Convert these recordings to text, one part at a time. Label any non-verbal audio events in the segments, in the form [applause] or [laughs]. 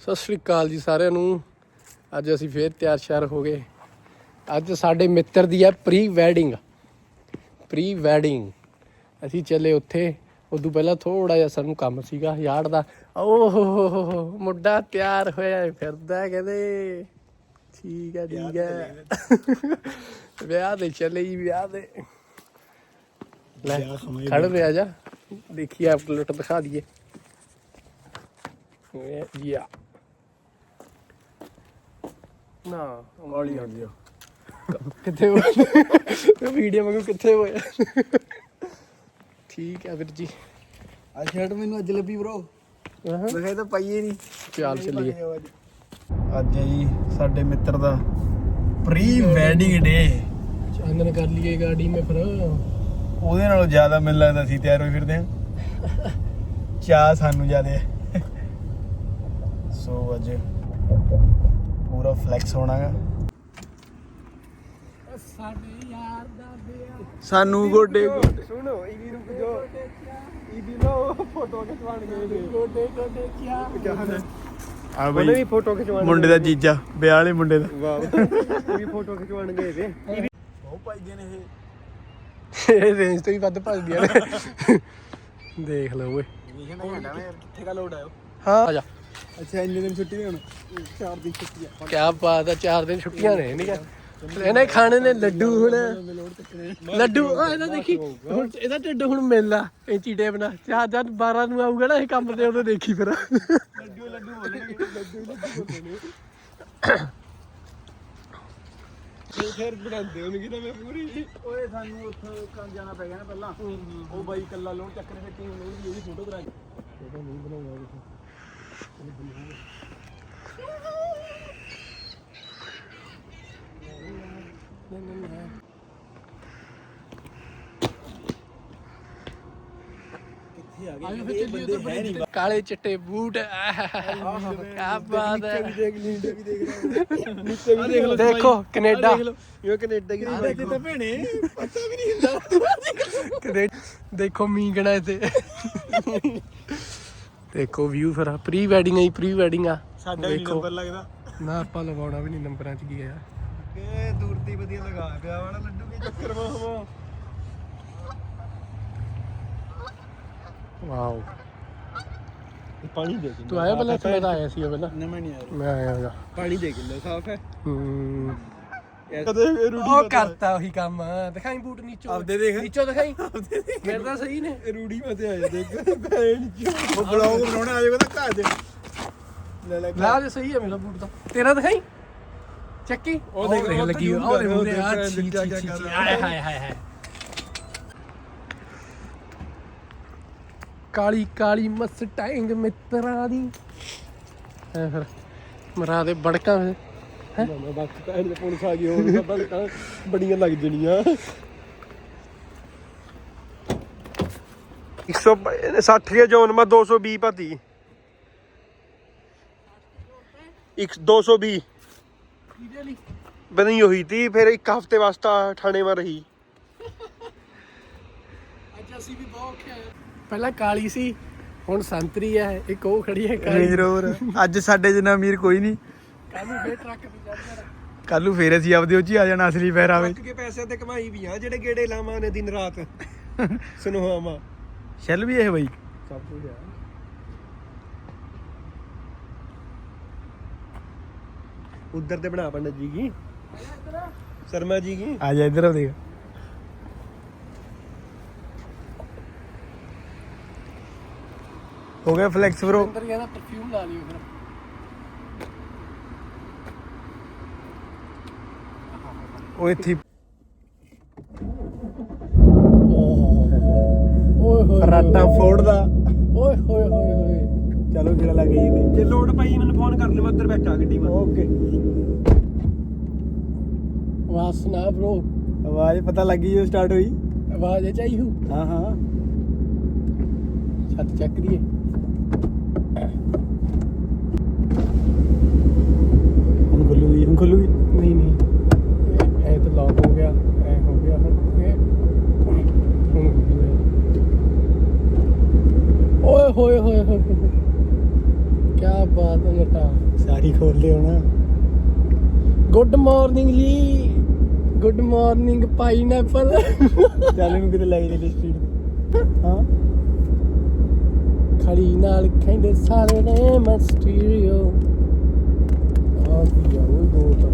ਸਤਿ ਸ਼੍ਰੀ ਅਕਾਲ ਜੀ ਸਾਰਿਆਂ ਨੂੰ। ਅੱਜ ਅਸੀਂ ਫੇਰ ਤਿਆਰ ਸ਼ਿਆਰ ਹੋ ਗਏ। ਅੱਜ ਸਾਡੇ ਮਿੱਤਰ ਦੀ ਹੈ ਪ੍ਰੀ ਵੈਡਿੰਗ ਪ੍ਰੀ ਵੈਡਿੰਗ ਅਸੀਂ ਚੱਲੇ ਉੱਥੇ। ਉਦੋਂ ਪਹਿਲਾਂ ਥੋੜਾ ਜਿਹਾ ਸਾਨੂੰ ਕੰਮ ਸੀਗਾ ਯਾਰ ਦਾ। ਓਹ ਹੋ ਮੁੰਡਾ ਤਿਆਰ ਹੋਇਆ ਫਿਰਦਾ ਕਹਿੰਦੇ। ਠੀਕ ਹੈ ਠੀਕ ਹੈ। ਵਿਆਹ ਦੇ ਚੱਲੇ ਜੀ ਵਿਆਹ ਦੇ ਲੈ ਖੜ ਰਿਹਾ ਜਾ। ਦੇਖੀਏ ਆਪ ਲੁੱਟ ਦਿਖਾ ਦਈਏ। ਯਾ ਨਾ ਵਾਲੀ ਆਉਂਦੀ ਆ। ਕਿੱਥੇ ਹੋਇਆ? ਵੀਡੀਓ ਵਾਂਗੂ ਕਿੱਥੇ ਹੋਇਆ? ਠੀਕ ਹੈ ਵੀਰ ਜੀ। ਆ ਸ਼ਰਟ ਮੈਨੂੰ ਅੱਜ ਲੱਭੀ ਬ్రో ਹਾਂ ਦਿਖਾਈ ਤਾਂ ਪਾਈਏ ਨਹੀਂ ਚੱਲ ਚੱਲੀਏ। ਅੱਜ। ਹੈ ਜੀ ਸਾਡੇ ਮਿੱਤਰ ਦਾ ਪ੍ਰੀ ਵੈਡਿੰਗ ਡੇ ਚਾਂਦਨ ਕਰ ਲਈਏ ਗਾੜੀ ਮੇ ਫਿਰ। ਉਹਦੇ ਨਾਲੋਂ ਜ਼ਿਆਦਾ ਮੈਨੂੰ ਲੱਗਦਾ ਅਸੀਂ ਤਿਆਰ ਹੋਏ ਫਿਰਦੇ ਹਾਂ ਚਾਹ ਸਾਨੂੰ ਜ਼ਿਆਦਾ। ਸੋ ਅੱਜ ਪੂਰਾ ਫਲੈਕਸ ਹੋਣਾਗਾ ਸਾਡੇ ਯਾਰ ਦਾ ਸਾਨੂੰ ਗੋਡੇ ਗੋਡੇ। ਸੁਣੋ ਇਹ ਵੀ ਰੁਕ ਜੋ ਇਹ ਵੀ ਲੋ ਫੋਟੋ ਖਿਚਵਾਣ ਗਏ ਨੇ। ਗੋਡੇ ਗੋਡੇ ਕਿਆ? ਆ ਉਹਨੇ ਵੀ ਬਈ ਫੋਟੋ ਖਿਚਵਾਣ ਮੁੰਡੇ ਦਾ ਜੀਜਾ ਵਿਆਹ ਵਾਲੇ ਮੁੰਡੇ ਦਾ। ਵਾਹ। ਇਹ ਵੀ ਫੋਟੋ ਖਿਚਵਾਣ ਗਏ ਵੇ ਉਹ ਪਾਈਦੇ ਨੇ ਇਹ। ਇਹ ਰੇਂਜ ਤੋਂ ਹੀ ਵੱਧ ਭੱਜਦੀਆਂ ਨੇ। ਦੇਖ ਲਓ ਓਏ। ਕਿੱਥੇ ਕਾ ਲੋਡ ਆਇਓ ਹਾਂ। ਆ ਜਾ। ਅੱਛਾ ਇੰਨੇ ਦਿਨ ਛੁੱਟੀ ਨਹੀਂ ਹੁਣ। ਚਾਰ ਦਿਨ ਛੁੱਟੀ ਆ। ਕਿਆ ਬਾਤ ਆ ਚਾਰ ਦਿਨ ਛੁੱਟੀਆਂ ਨੇ ਨਹੀਂ ਇਹਨੇ ਖਾਣੇ ਨੇ ਲੱਡੂ ਹੁਣ। ਲੋਡ ਆ ਇਹਦਾ ਦੇਖੀ ਹੁਣ ਇਹਦਾ ਢਿੱਡ ਹੁਣ ਮੇਲਾ ਇੰਚੀ ਟੇਪ ਨਾਲ ਚਾਰ ਜਦ 12 ਨੂੰ ਆਊਗਾ ਨਾ ਇਹ ਕੰਮ ਤੇ ਉਦੋਂ ਦੇਖੀ ਫਿਰ। ਲੱਡੂ ਲੱਡੂ ਬੋਲਣਗੇ ਲੱਡੂ ਲੱਡੂ ਬੋਲਣੇ ਫਿਰ ਬਣਾਉਂਦੇ ਹੋਣਗੇ ਨਾ ਮੈਂ ਪੂਰੀ। ਓਏ ਸਾਨੂੰ ਉੱਥੇ ਕੰਮ ਜਾਣਾ ਪੈ ਗਿਆ ਨਾ ਪਹਿਲਾਂ। ਉਹ ਬਾਈ ਕੱਲਾ ਲੋਡ ਚੱਕਣੇ ਫਿਰ ਟੀਮ ਲੋਡ ਦੀ ਉਹਦੀ ਫੋਟੋ ਕਰਾ ਕੇ ਕਿੱਥੇ ਆ ਆਇਓ ਕਾਲੇ ਚਿੱਟੇ ਬੂਟ। ਕਿਆ ਬਾਤ ਹੈ। ਦੇਖ ਲੀਂਡੇ ਵੀ ਦੇਖ ਨੀਚੇ ਵੀ ਦੇਖ ਲਓ। ਦੇਖੋ ਕੈਨੇਡਾ। ਇਹ ਕੈਨੇਡਾ ਦੀ ਬਾਈ ਤਾਂ ਭੈਣੇ ਪਤਾ ਵੀ ਨਹੀਂ ਹੁੰਦਾ। ਦੇਖੋ ਮੀਂਗਣਾ ਇੱਥੇ। [laughs] ਦੇਖੋ ਵਿਊ ਫਿਰ ਪ੍ਰੀ ਵੈਡਿੰਗ ਆਈ ਪ੍ਰੀ ਵੈਡਿੰਗ ਆ। ਸਾਡਾ ਵੀ ਦੇਖੋ। ਨੰਬਰ ਲੱਗਦਾ। ਨਾ ਆਪਾਂ ਲਵਾਉਣਾ ਵੀ ਨਹੀਂ ਨੰਬਰਾਂ 'ਚ ਕੀ ਆ ਕਿ ਦੂਰ ਦੀ ਵਧੀਆ ਲਗਾ ਪਿਆ ਵਾਲਾ ਲੱਡੂ ਵੀ ਚੱਕਰ ਵਾ ਹਵਾ ਵਾਓ। ਪਾਣੀ ਦੇ ਕੇ ਤੂੰ ਆਇਆ ਪਹਿਲਾਂ? ਕਿ ਮੈਂ ਤਾਂ ਆਇਆ ਸੀ ਪਹਿਲਾਂ। ਨਾ ਮੈਂ ਨਹੀਂ ਆ ਮੈਂ ਆਇਆ ਹੈਗਾ ਪਾਣੀ ਦੇ ਕਿਲੋ ਸਾਫ਼ ਹੈ? ਹੂੰ। ਕਦੇ ਉਹ ਕਰਤਾ ਉਹੀ ਕੰਮ। ਦਿਖਾਈ ਬੂਟ ਨੀਚੋਂ। ਆਪਦੇ ਦੇਖ। ਨੀਚੋਂ ਦਿਖਾਈ। ਮੇਰੇ ਤਾਂ ਸਹੀ ਨੇ। ਰੂੜੀ ਮਤੇ ਆਇਆ ਦੇਖ। ਭੈਣ ਚੋ ਉਹ ਬਲੌਗ ਬਣਾਉਣਾ ਆ ਜਾਊਗਾ ਤਾਂ ਘਰ ਦੇ। ਲੈ ਲੈ। ਲਾ ਦੇ ਸਹੀ ਹੈ ਮੇਰਾ ਬੂਟ ਤਾਂ। ਤੇਰਾ ਦਿਖਾਈ? ਚੱਕੀ? ਉਹ ਦੇਖ, ਉਹ ਲੱਗੀ ਤਾਂ ਉਹ ਦੇ ਜ਼ੂਮ ਮੂਰੇ ਕਰ, ਆ ਉਹ ਛੀ ਕਿਆ ਛੀ ਕਿਆ ਛੀ ਕਰ ਛੀ। ਰਿਹਾ। ਆਏ ਹਾਏ ਹਾਏ ਹਾਏ। ਕਾਲੀ ਕਾਲੀ ਮਸਟੈਂਗ ਮਿੱਤਰਾਂ ਦੀ। ਐ ਫਿਰ ਮਰਾ ਦੇ ਬੜਕਾਂ ਫਿਰ ਹੈ? ਮੈਂ ਬਸ ਭੈਣ ਦੇ ਪੁਲਿਸ ਆ ਗਈ ਹੋਰ ਤਾਂ ਬਲਕਾਂ ਬੜੀਆਂ ਲੱਗ ਜਣੀਆਂ। 160 ਕੇ ਜੋਨ ਮੈਂ 220 ਪਾਤੀ ਇੱਕ 220 ਕਿਹਦੇ ਲਈ? ਬਣੀ ਹੋਈ ਤੀ ਫਿਰ ਇੱਕ ਹਫ਼ਤੇ ਵਾਸਤਾ ਥਾਣੇ ਮਾ ਰਹੀ। ਅੱਜ ਅਸੀਂ ਵੀ ਬਹੁਤ ਖਿਆ ਪਹਿਲਾਂ ਕਾਲੀ ਸੀ ਹੁਣ ਸੰਤਰੀ ਹੈ ਇੱਕ ਉਹ ਖੜੀ ਹੈ ਕਾਲੀ। ਰੋਵਰ ਅੱਜ ਸਾਡੇ ਜਿੰਨਾ ਅਮੀਰ ਕੋਈ ਨਹੀਂ। ਕੱਲ ਨੂੰ ਫੇਰ ਟਰੱਕ ਤੇ ਚੜ ਜਾਣਾ। ਕੱਲ ਨੂੰ ਫੇਰ ਅਸੀਂ ਆਪਦੇ ਉੱਚੀ ਆ ਜਾਣਾ ਅਸਲੀ ਪਹਿਰਾਵੇ ਕੇ ਪੈਸੇ ਤੇ ਕਮਾਈ ਵੀ ਆ ਜਿਹੜੇ ਗੇੜੇ ਲਾਵਾਂ ਨੇ ਦਿਨ ਰਾਤ। ਸੁਨੋਹਾਵਾ। ਸ਼ੈਲ ਵੀ ਇਹ ਬਈ। ਸਭ ਕੁਝ ਆ। ਉਧਰ ਤੇ ਬਣਾ ਪੰਡਤ ਜੀ ਕੀ? ਸ਼ਰਮਾ ਜੀ ਕੀ? ਆ ਜਾ ਇੱਧਰ ਆ ਦੇਖ। ਹੋ ਗਿਆ ਫਲੈਕਸ ਬ్రో ਅੰਦਰ ਗਿਆ ਨਾ ਪਰਫਿਊਮ ਲਾ ਲਿਓ ਫਿਰ। ਉਹ ਇੱਥੇ ਓਏ ਹੋਏ ਰਾਟਾ ਫੋੜਦਾ। ਓਏ ਹੋਏ ਹੋਏ ਹੋਏ। ਚਲੋ ਜਿਹੜਾ ਲੱਗ ਗਈ ਵੀ ਜੇ ਲੋੜ ਪਈ ਮੈਨੂੰ ਫੋਨ ਕਰ ਲੈ ਮੈਂ ਉੱਧਰ ਬੈਠਾ ਗੱਡੀ ਮੈਂ ਓਕੇ। ਵਾਸਨਾ ਬ్రో ਆਵਾਜ਼ ਪਤਾ ਲੱਗੀ ਜੋ ਸਟਾਰਟ ਹੋਈ। ਆਵਾਜ਼ ਚਾਹੀ ਹੂ ਹਾਂ ਹਾਂ। ਛੱਤ ਚੱਕ ਹੁਣ ਖੁੱਲੂਗੀ ਹੁਣ ਖੁੱਲੂਗੀ ਨਹੀਂ ਨਹੀਂ ਇਹ- ਇਹ ਤਾਂ ਲੌਕ ਹੋ ਗਿਆ ਐ ਹੋ ਗਿਆ ਹੁਣ ਇਹ ਹੁਣ ਖੁੱਲ੍ਹੂ ਇਹ। ਓਏ ਹੋਏ ਹੋਏ ਹੋਏ ਕੀ ਬਾਤ ਹੈ ਜੱਟਾ ਸਾਰੀ ਖੋਲ ਲਿਓ ਨਾ ਗੁੱਡ ਮਾਰਨਿੰਗ ਜੀ ਗੁੱਡ ਮਾਰਨਿੰਗ ਪਾਈਨਐਪਲ ਚੱਲ ਨੂੰ ਕਿਤੇ ਲੈ ਕੇ ਸਟਰੀਟ ਹਾਂ ਖੜੀ ਨਾਲ ਕਹਿੰਦੇ ਸਾਰੇ ਨੇ ਮਸਟੀਰੀਓ ਆ ਕੀ ਆ ਉਹ ਗੋਤ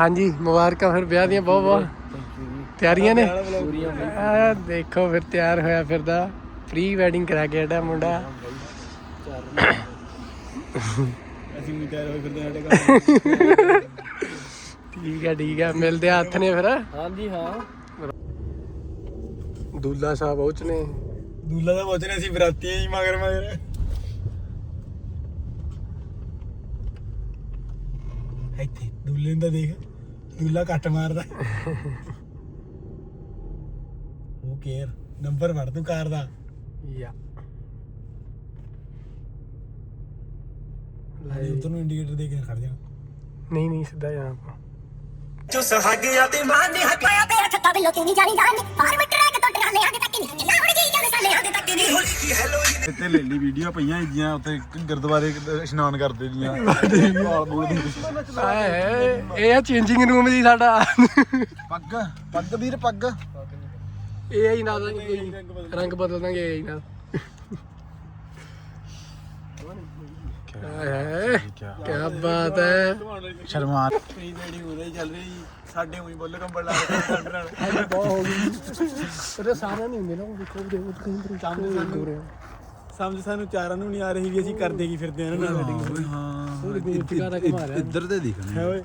ਹਾਂਜੀ ਮੁਬਾਰਕਾਂ ਫਿਰ ਵਿਆਹ ਦੀਆਂ ਬਹੁਤ ਬਹੁਤ। ਤਿਆਰੀਆਂ ਨੇ? ਆ ਦੇਖੋ ਫਿਰ ਤਿਆਰ ਹੋਇਆ ਫਿਰਦਾ। ਪ੍ਰੀ ਵੈਡਿੰਗ ਕਰਾ ਕੇ ਆਡਾ ਮੁੰਡਾ। ਅਸੀਂ ਵੀ ਤਿਆਰ ਹੋਏ ਫਿਰਦੇ ਸਾਡੇ ਘਰ। [laughs] ਠੀਕ ਹੈ ਠੀਕ ਹੈ। ਮਿਲਦੇ ਆ ਹੱਥ ਨੇ ਫਿਰ। ਹਾਂਜੀ ਹਾਂ। ਦੁੱਲਾ ਸਾਹਿਬ ਪਹੁੰਚਨੇ। ਦੂਲਾ ਦਾ ਪਹੁੰਚਣੇ ਅਸੀਂ ਬਰਾਤੀਆਂ ਹੀ ਮਗਰ ਮਗਰ ਇੱਥੇ ਦੂਲੇ ਤਾਂ ਦੇਖ ਦੂਲਾ ਕੱਟ ਮਾਰਦਾ। ਉਹ ਕੇਅਰ ਨੰਬਰ ਵੜ ਤੂੰ ਕਾਰ ਦਾ। ਯਾ। ਲਾਈ ਉਧਰ ਨੂੰ ਇੰਡੀਕੇਟਰ ਦੇ ਕੇ ਖੜ ਜਾ। ਨਹੀਂ ਨਹੀਂ ਸਿੱਧਾ ਜਾਣਾ ਆਪਾਂ। ਜੋ ਸਹਾਗਿਆ ਤੇ ਮਾਂ ਨੇ ਹਟਾਇਆ ਤੇ ਹੱਥਾਂ ਵੀ ਲੋਕੀ ਨਹੀਂ ਜਾਣੀ ਜਾਣਦੇ ਫਾਰਮ ਟਰੈਕ ਤੋਂ ਟਰਾਲੇ ਆਦੇ ਤੱਕ ਨਹੀਂ ਨਾ ਹੋਲੀ ਕੀ ਹੈਲੋ ਇੱਥੇ ਵੀਡੀਓ ਪਈਆਂ ਇਜੀਆਂ ਉੱਥੇ ਗੁਰਦੁਆਰੇ ਇਸ਼ਨਾਨ ਕਰਦੇ ਦੀਆਂ ਵਾਲ ਬੂਲ ਦੀ ਆਏ ਇਹ ਆ ਚੇਂਜਿੰਗ ਰੂਮ ਜੀ ਸਾਡਾ। ਪੱਗ ਪੱਗ ਵੀਰ ਪੱਗ। ਇਹ ਆਈ ਨਾਲ ਦਾਂਗੇ ਕੋਈ ਰੰਗ ਬਦਲ ਦਾਂਗੇ ਇਹ ਨਾਲ। ਆਏ ਕੀ ਬਾਤ ਹੈ। ਸ਼ਰਮਾ ਵੈਡਿੰਗ ਉਹਦਾ ਹੀ। ਚੱਲ ਰਹੀ ਸਾਡੇ ਉਹੀ ਬੁੱਲ ਕੰਬਲ ਲਾ ਕੇ ਸਾਡੇ ਨਾਲ। ਬਹੁਤ ਹੋ ਗਈ। ਪਰ ਸਾਰਿਆਂ ਨਹੀਂ ਹੁੰਦੇ ਨਾ ਉਹ ਦੇਖੋ ਦੇਖੋ ਕहीं ਪਰ ਸਮਝ ਸਾਨੂੰ। ਚਾਰਾਂ ਨੂੰ ਨਹੀਂ ਆ ਰਹੀ ਵੀ ਅਸੀਂ ਕਰਦੇ ਕੀ ਫਿਰਦੇ ਆ ਇਹਨਾਂ ਨਾਲ। ਹਾਂ ਉਹ ਰਿਹਾ। ਇੱਧਰ ਤੇ ਦਿਖਣੇ ਹੈ ਓਏ।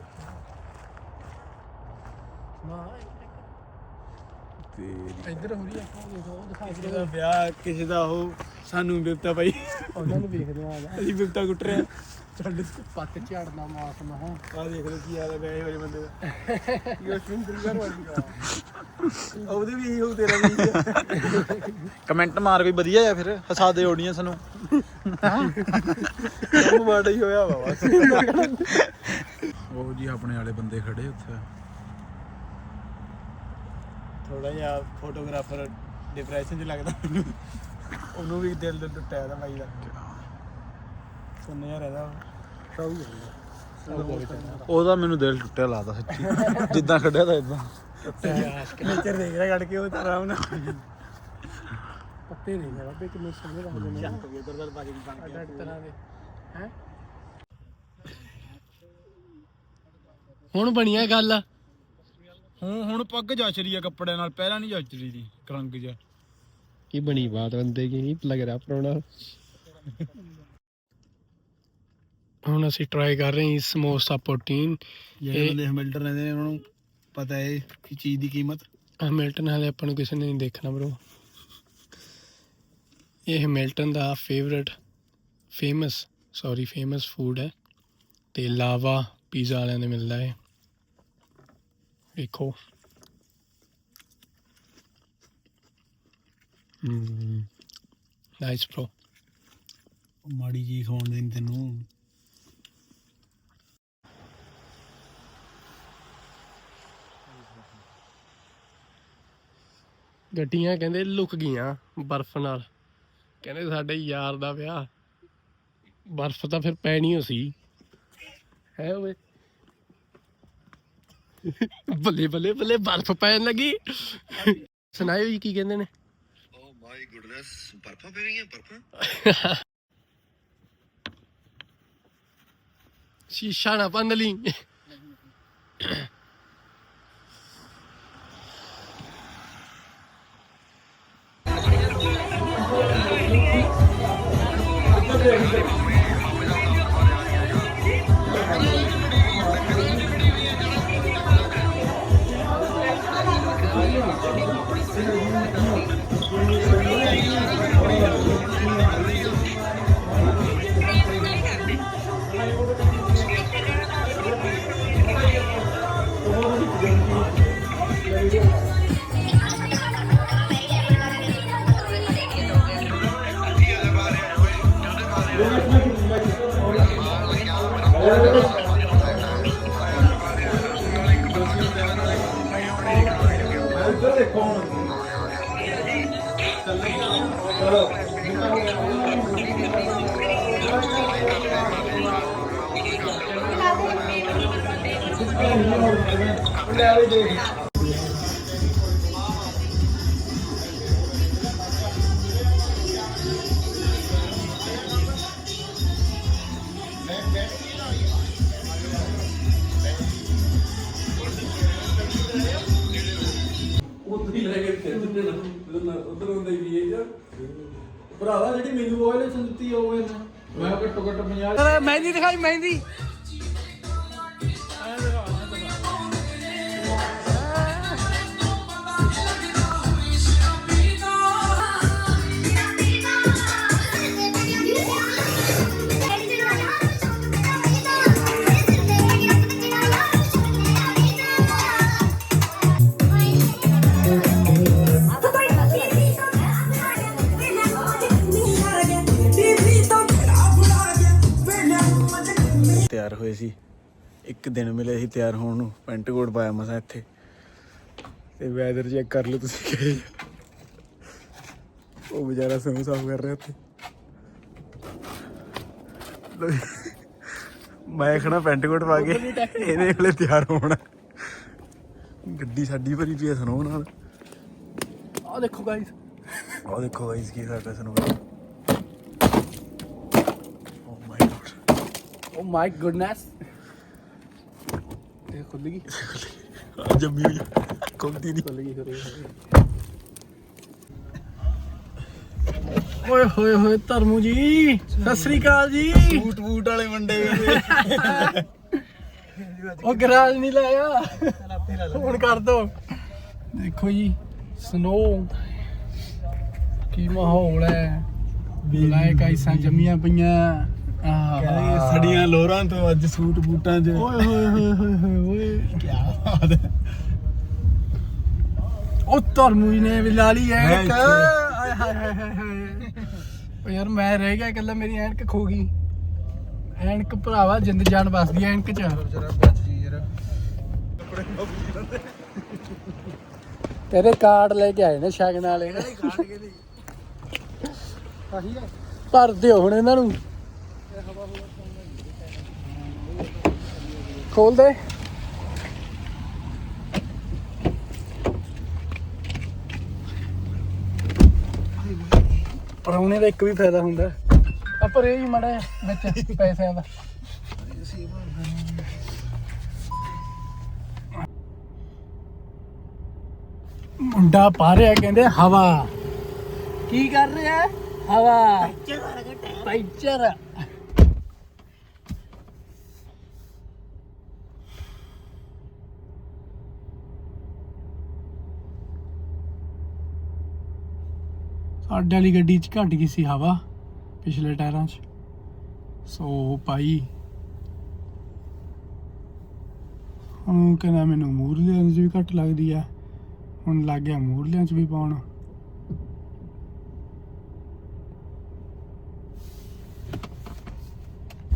ਇੱਧਰ ਹੋ ਰਹੀ ਹੈ। ਉਹ ਦੇਖੋ ਉਹ ਦਿਖਾ ਕਿਸੇ ਦਾ ਵਿਆਹ ਕਿਸੇ ਦਾ ਉਹ। ਸਾਨੂੰ ਬਿਪਤਾ ਪਈ ਉਹਨਾਂ ਨੂੰ ਵੇਖਦੇ ਆ। ਅਸੀਂ ਬਿਪਤਾ ਕੁੱਟ ਰਹੇ ਆ। ਛੱਡ ਪੱਤ ਝਾੜਨਾ ਮੌਸਮ ਹਾਂ ਆ ਦੇਖ ਲਓ ਕੀ ਹਾਲ ਹੈ ਹੋਏ ਬੰਦੇ ਦਾ। ਯੋਸ਼ਮਿਨ ਦਰਗਰ ਵਾਲੀ ਉਹਦੇ ਵੀ ਇਹੀ ਹੋ ਤੇਰਾ ਵੀ। ਕਮੈਂਟ ਮਾਰ ਵੀ ਵਧੀਆ ਆ ਫਿਰ ਹਸਾ ਦੇ ਆਡੀਅנס ਨੂੰ ਕੰਮ ਮਾੜਾ ਹੀ ਹੋਇਆ ਵਾ ਬਸ ਉਹ ਜੀ ਆਪਣੇ ਵਾਲੇ ਬੰਦੇ ਖੜੇ ਉੱਥੇ। ਥੋੜਾ ਜਿਹਾ ਫੋਟੋਗ੍ਰਾਫਰ ਡਿਪਰੈਸ਼ਨ 'ਚ ਲੱਗਦਾ। ਮੈਨੂੰ ਉਹਨੂੰ ਵੀ ਦਿਲ ਦੇ ਟੁੱਟਿਆ ਦਾ ਬਾਈ ਦਾ। ਸੁਣਿਆ ਰਹਿਦਾ। ਸਭ ਉਹਦਾ ਮੈਨੂੰ ਦਿਲ ਟੁੱਟਿਆ ਲੱਗਦਾ ਸੱਚੀ। ਜਿੱਦਾਂ ਖੜਿਆ ਤਾਂ ਇਦਾਂ ਨੇਚਰ ਦੇਖ ਰਿਹਾ ਕੱਢ ਕੇ ਉਹ ਤਾਂ ਆਰਾਮ ਨਾਲ। ਪੱਤੇ ਨਹੀਂ ਹੈ ਬਾਬੇ ਕਿੰਨੇ ਸੋਹਣੇ ਲੱਗਦੇ ਨੇ। ਚੱਕ ਕੇ ਦਰਦਰ ਕੇ ਬਣ ਅੱਡ ਅੱਡ ਤਰ੍ਹਾਂ ਦੇ। ਹੈ? ਹੁਣ ਬਣੀਆ ਗੱਲ। ਹੁਣ ਹੁਣ ਪੱਗ ਜੱਚ ਰਹੀ ਆ ਕੱਪੜਿਆਂ ਨਾਲ। ਪਹਿਲਾਂ ਨਹੀਂ ਜੱਚ ਰਹੀ ਦੀ ਰੰਗ ਜਿਹਾ। ਕੀ ਬਣੀ ਬਾਤ ਬੰਦੇ ਕੀ ਲੱਗ ਰਿਹਾ ਪਰੋਣਾ? ਹੁਣ ਅਸੀਂ ਟਰਾਈ ਕਰ ਰਹੇ ਹਾਂ ਸਮੋਸਾ ਪ੍ਰੋਟੀਨ ਜਿਹੜੇ ਬੰਦੇ ਹੈਮਿਲਟਨ ਰਹਿੰਦੇ ਨੇ ਉਹਨਾਂ ਨੂੰ ਪਤਾ ਹੈ ਕਿ ਚੀਜ਼ ਦੀ ਕੀਮਤ। ਹੈਮਿਲਟਨ ਹਾਲੇ ਆਪਾਂ ਨੂੰ ਕਿਸੇ ਨੇ ਨਹੀਂ ਦੇਖਣਾ ਬ్రో ਇਹ ਹੈਮਿਲਟਨ ਦਾ favourite famous sorry famous food ਹੈ। ਤੇ ਲਾਵਾ ਪੀਜ਼ਾ ਵਾਲਿਆਂ ਦੇ ਮਿਲਦਾ ਹੈ। ਦੇਖੋ ਹਮ ਨਾਈਸ ਬ్రో ਮਾੜੀ ਜੀ ਖਾਣ ਦੇ ਤੈਨੂੰ। ਗੱਡੀਆਂ ਕਹਿੰਦੇ ਲੁਕ ਗਈਆਂ ਬਰਫ਼ ਨਾਲ। ਕਹਿੰਦੇ ਸਾਡੇ ਯਾਰ ਦਾ ਵਿਆਹ। ਬਰਫ਼ ਤਾਂ ਫਿਰ ਪੈਣੀ ਓ ਸੀ। ਹੈ ਓਏ। ਬੱਲੇ ਬੱਲੇ ਬੱਲੇ ਬਰਫ਼ ਪੈਣ ਲੱਗੀ। ਸੁਣਾਇਓ ਜੀ ਕੀ ਕਹਿੰਦੇ ਨੇ? My goodness. Barpa bebeğim barpa. She shut up, Andaling. ਲੈ ਆਵੇ ਦੇਖ ਭਰਾਵਾ ਜਿਹੜੀ ਮੈਨੂੰ ਵਾਇਲੇਸ਼ਨ ਦਿੱਤੀ ਆ ਮੈਂ ਘੱਟੋ ਘੱਟ 50 ਮਹਿੰਦੀ ਦਿਖਾਈ ਮਹਿੰਦੀ। ਤਿਆਰ ਹੋਣ ਨੂੰ ਪੈਂਟ ਕੋਟ ਪਾਇਆ ਮਸਾ ਇੱਥੇ। ਤੇ ਵੈਦਰ ਚੈੱਕ ਕਰ ਲਓ ਤੁਸੀਂ ਜਿਹਾ। ਉਹ ਵਿਚਾਰਾ ਸਮੂਹ ਸਾਫ਼ ਕਰ ਰਿਹਾ ਉੱਥੇ। ਮੈਂ ਖਣਾ ਪੈਂਟ ਕੋਟ ਪਾ ਕੇ ਇਹਨੇ ਹਲੇ ਤਿਆਰ ਹੋਣਾ। ਗੱਡੀ ਸਾਡੀ ਭਰੀ ਪਈ ਸਨੋ ਨਾਲ। ਆ ਦੇਖੋ ਗਾਇਸ ਆਹ ਦੇਖੋ ਗਾਇਸ ਕੀ ਸਾਡਾ snow oh my god oh my goodness ਇਹ ਖੁੱਲ ਗਈ ਜੰਮੀ ਹੋਈ ਕੋਲਦੀ ਨਹੀਂ ਖੁੱਲ ਗਈ ਓਏ ਹੋਏ ਹੋਏ ਧਰਮੂ ਜੀ ਸਤਿ ਸ੍ਰੀ ਅਕਾਲ ਜੀ। ਬੂਟ ਬੂਟ ਵਾਲੇ ਮੁੰਡੇ ਉਹ ਗਰਾਜ ਨਹੀਂ ਲਾਇਆ। ਹੁਣ ਕਰ ਦੋ। ਦੇਖੋ ਜੀ ਸਨੋ। ਕੀ ਮਾਹੌਲ ਹੈ। ਬਲਾਇਕ ਆਈਸਾਂ ਜੰਮੀਆਂ ਪਈਆਂ। ਸੜੀਆਂ ਲੋਰਾਂ ਤੋਂ ਅੱਜ ਸੂਟ ਬੂਟਾਂ 'ਚ। ਓਏ ਹੋਏ ਹੋਏ ਹੋਏ ਹੋਏ ਓਏ ਕੀ ਬਾਤ ਹੈ। ਉਹ ਧਰਮੂ ਜੀ ਨੇ ਵੀ ਲਾ ਲਈ ਐਨਕ। ਆਏ ਹਾਏ ਹਾਏ ਹਾਏ ਹਾਏ। ਓ ਯਾਰ ਮੈਂ ਰਹਿ ਗਿਆ ਇਕੱਲਾ ਮੇਰੀ ਐਨਕ ਖੋ ਗਈ। ਐਨਕ ਭਰਾਵਾ ਜਿੰਦ ਜਾਨ ਬਸਦੀ ਐ ਐਨਕ ਚ। ਤੇਰੇ ਕਾਰਡ ਲੈ ਕੇ ਆਏ ਨੇ ਸ਼ਗਨ ਵਾਲੇ। ਭਰ ਦਿਓ ਹੁਣ ਇਹਨਾਂ ਨੂੰ। ਖੋਲ ਦੇ ਪਰਾਉਣੇ ਦਾ ਇੱਕ ਵੀ ਫਾਇਦਾ ਹੁੰਦਾ। ਆ ਪਰ ਇਹ ਹੀ ਮੜਾ ਵਿੱਚ ਪੈਸਿਆਂ ਦਾ। ਮੁੰਡਾ ਪਾ ਰਿਹਾ ਕਹਿੰਦੇ ਹਵਾ। ਕੀ ਕਰ ਰਿਹਾ? ਹਵਾ। ਪੈਂਚਰ। ਸਾਡੇ ਵਾਲੀ ਗੱਡੀ 'ਚ ਘਟ ਗਈ ਸੀ ਹਵਾ ਪਿਛਲੇ ਟਾਇਰਾਂ 'ਚ। ਸੋ ਭਾਈ ਹੁਣ ਕਹਿੰਦਾ ਮੈਨੂੰ ਮੂਰਲਿਆਂ 'ਚ ਵੀ ਘੱਟ ਲੱਗਦੀ ਆ। ਹੁਣ ਲੱਗ ਗਿਆ ਮੂਰਲਿਆਂ 'ਚ ਵੀ ਪਾਉਣ।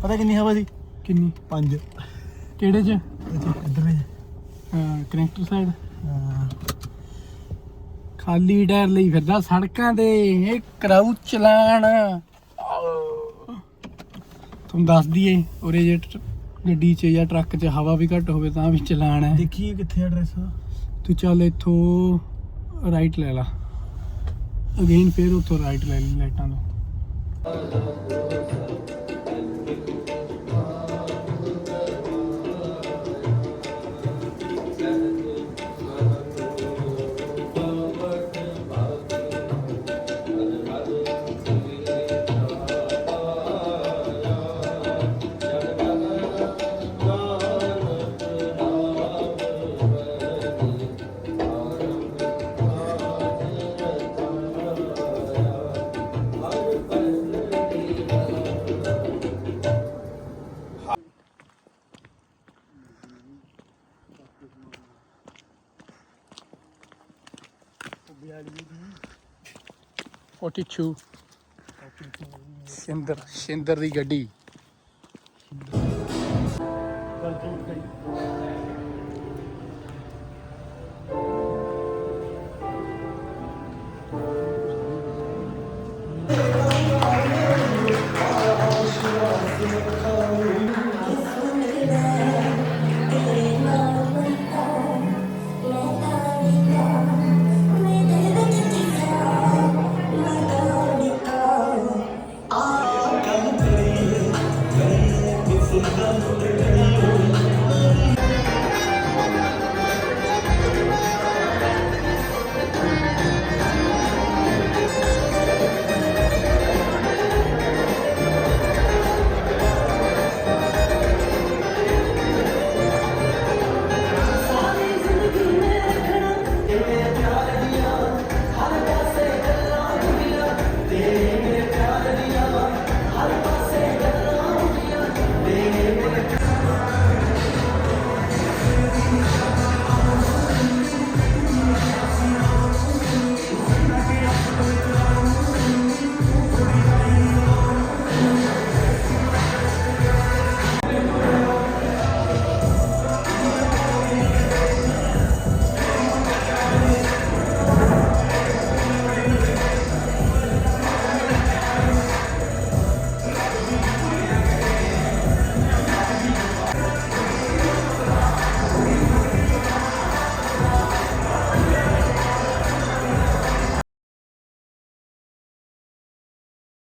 ਪਤਾ ਕਿੰਨੀ ਹਵਾ ਸੀ ਕਿੰਨੀ? ਪੰਜ। ਕਿਹੜੇ 'ਚ? ਇੱਧਰ ਨੇ ਕਨੈਕਟਰ ਸਾਈਡ? ਖਾਲੀ ਟਾਇਰ ਲਈ ਫਿਰਦਾ ਸੜਕਾਂ ਤੇ ਇਹ ਕਰਾਉ ਚਲਾਣ ਤੁਹਾਨੂੰ ਦੱਸ ਦਈਏ ਉਰੇ ਜੇ ਗੱਡੀ 'ਚ ਜਾਂ ਟਰੱਕ 'ਚ ਹਵਾ ਵੀ ਘੱਟ ਹੋਵੇ ਤਾਂ ਵੀ ਚਲਾਣ ਹੈ। ਦੇਖੀਏ ਕਿੱਥੇ ਐਡਰੈਸ ਤੂੰ ਚੱਲ ਇਥੋਂ ਰਾਈਟ ਲੈ ਲਾ। ਅਗੇਨ ਫੇਰ ਉੱਥੋਂ ਰਾਈਟ ਲੈ ਲਈ ਲਾਈਟਾਂ ਨੂੰ 42 ਸਿੰਦਰ ਸਿੰਦਰ ਦੀ ਗੱਡੀ।